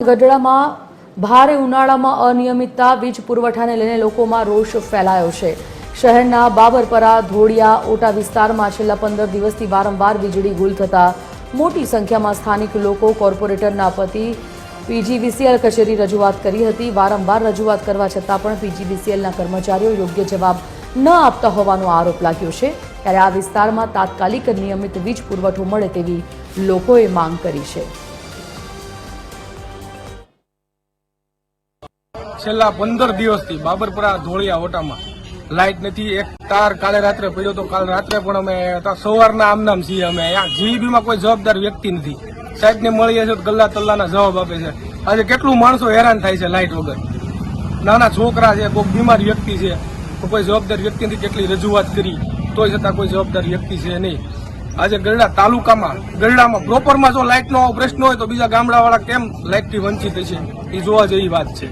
ગઢડામાં ભારે ઉનાળામાં અનિયમિતતા, વીજ પુરવઠાને લઈને લોકોમાં રોષ ફેલાયો છે. શહેરના બાબરપરા, ધોળિયા, ઓટા વિસ્તારમાં છેલ્લા પંદર દિવસથી વારંવાર વીજળી ગુલ થતા મોટી સંખ્યામાં સ્થાનિક લોકો, કોર્પોરેટરના પતિ, પીજીવીસીએલ કચેરી રજૂઆત કરી હતી. વારંવાર રજૂઆત કરવા છતાં પણ પીજીવીસીએલના કર્મચારીઓ યોગ્ય જવાબ ન આપતા હોવાનો આરોપ લાગ્યો છે. ત્યારે આ વિસ્તારમાં તાત્કાલિક નિયમિત વીજ પુરવઠો મળે તેવી લોકોએ માંગ કરી છે. છેલ્લા પંદર દિવસથી બાબરપરા ધોળિયા ઓટામાં. લાઇટ નથી, એક તાર કાલે રાત્રે પડ્યો તો કાલે રાત્રે પણ અમે સવારના આમનામ છીએ અમે. જીબીમાં કોઈ જવાબદાર વ્યક્તિ નથી. સાહેબને મળીએ છીએ ગલ્લા તલ્લાના જવાબ આપે છે. આજે કેટલું માણસો હેરાન થાય છે લાઇટ વગર. નાના છોકરા છે કોઈ બીમાર વ્યક્તિ છે કોઈ જવાબદાર વ્યક્તિ નથી કેટલી રજૂઆત કરી, તોય છતાં કોઈ જવાબદાર વ્યક્તિ છે નહીં. આજે ગરડા તાલુકામાં, ગરડામાં પ્રોપરમાં જો લાઇટનો પ્રશ્ન હોય તો બીજા ગામડાવાળા કેમ લાઇટથી વંચિત છે? એ જોવા જેવી વાત છે.